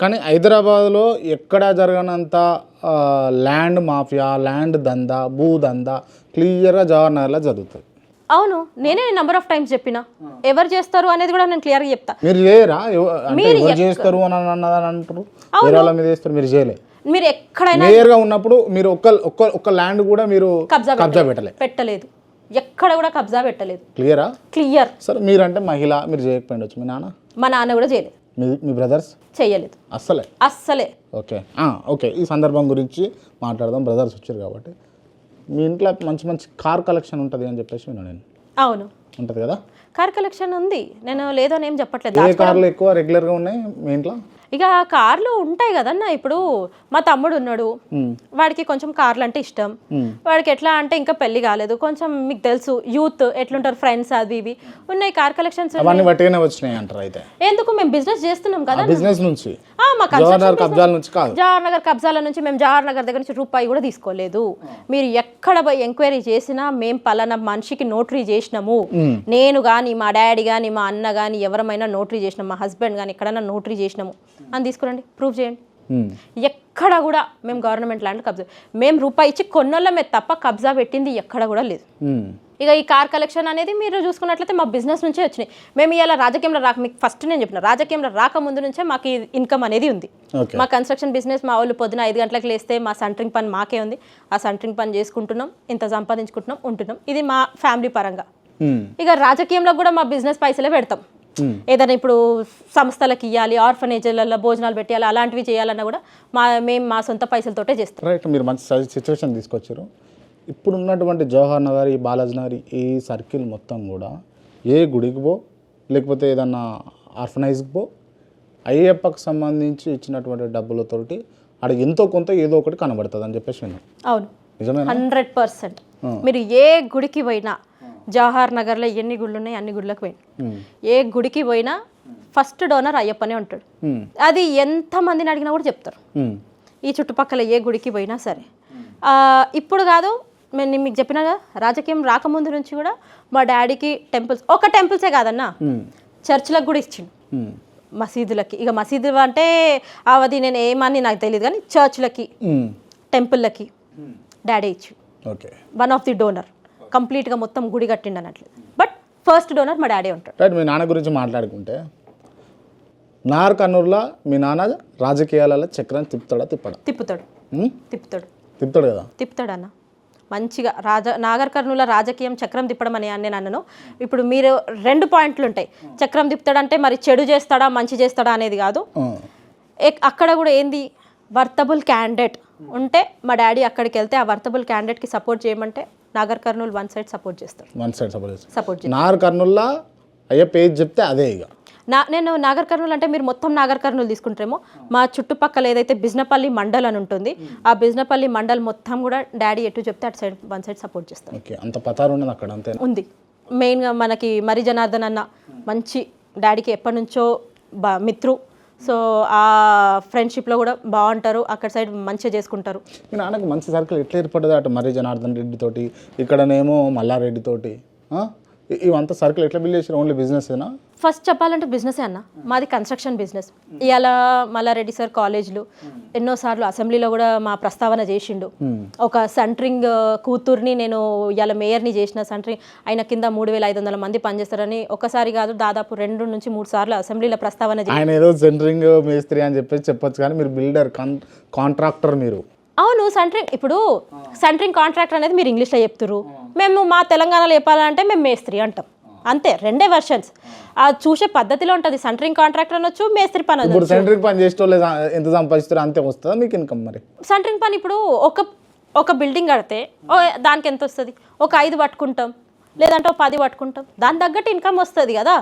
కానీ- హైదరాబాద్లో ఎక్కడ జరగనంత ల్యాండ్ మాఫియా ల్యాండ్ దందా భూ దందా క్లియర్గా జవహర్ నగర్లో జరుగుతుంది అవును నేనే నెంబర్ ఆఫ్ టైమ్స్ చెప్పిన. ఎవరు చేస్తారు అనేది కూడా నేను క్లియర్గా చెప్తా. మీరు చేయరా? ఎవ- అంటే ఎవరు చేస్తారు అని అన్నదని అంటారు వేరే వాళ్ళ మీద చేస్తారు మీరు చేయలే. మీరు ఎక్కడైనా మేయర్గా ఉన్నప్పుడు మీరు ఒక్క ఒక్క ఒక్క ల్యాండ్ కూడా మీరు కబ్జా కబ్జా పెట్టలే. పెట్టలేదు. ఎక్కడ కూడా కబ్జా పెట్టలేదు. క్లియరా? క్లియర్. సరే మీరంటే మహిళ మీరు చేయకపోయిండొచ్చు. మీ నాన్న? మా నాన్న కూడా చేయలేదు. మీ మీ బ్రదర్స్? చేయలేదు అస్సలే? అస్సలే. ఓకే. ఓకే. ఈ సందర్భం గురించి మాట్లాడదాం. బ్రదర్స్ వచ్చారు కాబట్టి. మీ ఇంట్లో మంచి మంచి కార్ కలెక్షన్ ఉంటుంది అని చెప్పేసి విన్నాను నేను. అవును. ఉంటుంది కదా? కార్ కలెక్షన్ ఉంది. నేను లేదని ఏం చెప్పట్లేదు. ఏ కార్లు ఎక్కువ రెగ్యులర్గా ఉన్నాయి మీ ఇంట్లో? ఇక కార్లు ఉంటాయి కదన్న ఇప్పుడు మా తమ్ముడు ఉన్నాడు. వాడికి కొంచెం కార్లు అంటే ఇష్టం. వాడికి ఎట్లా అంటే ఇంకా పెళ్ళి కాలేదు. కొంచెం మీకు తెలుసు యూత్ ఎట్లుంటారు ఫ్రెండ్స్ అది ఇవి. ఉన్నాయి కార్ కలెక్షన్స్ అయితే. ఎందుకు? మేము బిజినెస్ చేస్తున్నాం కదా బిజినెస్ నుంచి? కబ్జాల నుంచి కాదు. జవహర్ నగర్ కబ్జాల నుంచి మేము జవహర్ నగర్ దగ్గర నుంచి రూపాయి కూడా తీసుకోలేదు. మీరు ఎక్కడ పోయి ఎంక్వైరీ చేసినా మేము పలానా మనిషికి నోటరీ చేసినాము. నేను కానీ మా డాడీ కానీ మా అన్న కానీ ఎవరమైనా నోటరీ చేసినాం మా హస్బెండ్ కానీ ఎక్కడైనా నోటరీ చేసినాము. అని తీసుకురండి. ప్రూవ్ చేయండి. ఎక్కడ కూడా మేము గవర్నమెంట్ ల్యాండ్ కబ్జా మేము రూపాయి ఇచ్చి కొన్నోళ్ళమే తప్ప కబ్జా పెట్టింది ఎక్కడ కూడా లేదు. ఇక ఈ కార్ కలెక్షన్ అనేది మీరు చూసుకున్నట్లయితే మా బిజినెస్ నుంచే వచ్చినాయి. మేము ఇలా రాజకీయంలో రాక మీకు ఫస్ట్ నేను చెప్పిన రాజకీయంలో రాక ముందు నుంచే మాకు ఇన్కమ్ అనేది ఉంది. మా కన్స్ట్రక్షన్ బిజినెస్ మా వాళ్ళు పొద్దున ఐదు గంటలకు లేస్తే మా సెంటరింగ్ పని మాకే ఉంది. ఆ సెంటరింగ్ పని చేసుకుంటున్నాం ఇంత సంపాదించుకుంటున్నాం ఉంటున్నాం. ఇది మా ఫ్యామిలీ పరంగా. ఇక రాజకీయంలో కూడా మా బిజినెస్ పైసలే పెడతాం. ఏదైనా ఇప్పుడు సంస్థలకు ఇవ్వాలి ఆర్ఫనేజ్లలో భోజనాలు పెట్టాలి అలాంటివి చేయాలన్నా కూడా మా మేము మా సొంత పైసలతోటే చేస్తాం. రైట్ మీరు మంచి సిచ్యువేషన్ తీసుకొచ్చారు. ఇప్పుడు ఉన్నటువంటి జవహర్ నగర్ ఈ బాలాజీ నగర్ ఈ సర్కిల్ మొత్తం కూడా ఏ గుడికి పో లేకపోతే ఏదన్నా ఆర్ఫనైజ్కి పో అయ్యప్పకు సంబంధించి ఇచ్చినటువంటి డబ్బులతోటి ఆడ ఎంతో కొంత ఏదో ఒకటి కనబడుతుంది అని చెప్పేసి విన్నాం. అవును. Hundred percent. మీరు ఏ గుడికి పోయినా జవహర్ నగర్లో ఎన్ని గుళ్ళు ఉన్నాయి అన్ని గుళ్ళకి పోయినా. ఏ గుడికి పోయినా ఫస్ట్ డోనర్ అయ్యప్పనే ఉంటాడు. అది ఎంతమందిని అడిగినా కూడా చెప్తారు. ఈ చుట్టుపక్కల ఏ గుడికి పోయినా సరే ఇప్పుడు కాదు నేను మీకు చెప్పినా రాజకీయం రాకముందు నుంచి కూడా మా డాడీకి టెంపుల్స్ ఒక టెంపుల్సే కాదన్న. చర్చిలకు కూడా ఇచ్చిండు. మసీదులకి ఇక మసీదు అంటే అది నేను ఏమని నాకు తెలియదు కానీ చర్చ్లకి. టెంపుల్లకి డాడీ ఇచ్చి okay one of the donor కంప్లీట్గా మొత్తం గుడి కట్టిండు అన్నట్లు. బట్ ఫస్ట్ డోనర్ మా డాడీ ఉంటాడు. రైట్ మీ నాన్న గురించి మాట్లాడుకుంటే నార్ కన్నూరులో మీ నాన్న రాజకీయాలలో చక్రం తిప్పుతాడా తిప్పడా? తిప్పుతాడు? తిప్పుతాడు. తిప్పుతాడు కదా? తిప్పుతాడు అన్న మంచిగా రాజ నాగర్ కర్నూల రాజకీయం చక్రం తిప్పడం అని నేను అన్నను ఇప్పుడు మీరు రెండు పాయింట్లు ఉంటాయి. చక్రం తిప్పుతాడంటే మరి చెడు చేస్తాడా మంచి చేస్తాడా అనేది కాదు. అక్కడ కూడా ఏంది? వర్తబుల్ క్యాండిడేట్ ఉంటే మా డాడీ అక్కడికి వెళ్తే ఆ వర్తబుల్ క్యాండిడేట్కి సపోర్ట్ చేయమంటే Nagar Kurnool one side support చేస్తాడు. వన్ సైడ్ సపోర్ట్ చేస్తాడు. సపోర్ట్ చేస్తాడు. నార్ కర్నూల్లో అయ్యే పేజ్ చెప్తే అదే ఇక. నా నేను నాగర్ కర్నూలు అంటే మీరు మొత్తం నాగర్ కర్నూలు తీసుకుంటారేమో. మా చుట్టుపక్కల ఏదైతే బిజ్నపల్లి మండల్ అని ఉంటుంది ఆ బిజ్నపల్లి మండల్ మొత్తం కూడా డాడీ ఎటు చెప్తే అటు సైడ్ వన్ సైడ్ సపోర్ట్ చేస్తాం ఓకే అంత పతారు ఉన్నది అక్కడ అంతే ఉంది. మెయిన్గా మనకి మరి జనార్దన్ అన్న మంచి డాడీకి ఎప్పటి నుంచో బా మిత్రు. సో ఆ ఫ్రెండ్షిప్లో కూడా బాగుంటారు. అక్కడ సైడ్ మంచిగా చేసుకుంటారు. మీ నాన్నకు మంచి సర్కిల్ ఎట్లా ఏర్పడదు అటు మర్రి జనార్దన్ రెడ్డితోటి ఇక్కడనేమో మల్లారెడ్డితోటి ఇవంతా సర్కిల్ ఎట్లా బిల్డ్ చేసారు ఓన్లీ బిజినెస్ ఏనా? ఫస్ట్ చెప్పాలంటే బిజినెస్ అన్న. మాది కన్స్ట్రక్షన్ బిజినెస్. ఇవాళ మల్లారెడ్డి సార్ కాలేజ్లో ఎన్నోసార్లు అసెంబ్లీలో కూడా మా ప్రస్తావన చేసిండు. ఒక సెంట్రింగ్ కూతుర్ని నేను ఇవాళ మేయర్ని చేసిన సెంట్రింగ్ ఆయన కింద మూడు వేల ఐదు వందల మంది పనిచేస్తారని ఒకసారి కాదు దాదాపు రెండు నుంచి మూడు సార్లు అసెంబ్లీలో ప్రస్తావన ఆయన ఏదో సెంటరింగ్ మేస్త్రి అని చెప్పేసి చెప్పొచ్చు కానీ మీరు బిల్డర్ కాంట్రాక్టర్ మీరు. అవును సెంట్రింగ్ ఇప్పుడు సెంట్రింగ్ కాంట్రాక్టర్ అనేది మీరు ఇంగ్లీష్లో చెప్తురు మేము మా తెలంగాణలో చెప్పాలంటే మేము మేస్త్రి అంటాం. అంతే రెండే వర్షన్స్ ఆ చూసే పద్ధతిలో ఉంటుంది. సెంట్రింగ్ కాంట్రాక్టర్ అనొచ్చు మేస్త్రి పని ఇప్పుడు సెంటరింగ్ పని చేసేటోళ్ళు ఎంత సంపాదిస్తారో అంతే వస్తుందా మీకు ఇన్కమ్ మరి? సెంటరింగ్ పని ఇప్పుడు ఒక ఒక బిల్డింగ్ కడితే ఓ దానికి ఎంత వస్తుంది? ఒక ఐదు పట్టుకుంటాం లేదంటే ఒక పది పట్టుకుంటాం. దాని తగ్గట్టు ఇన్కమ్ వస్తుంది కదా.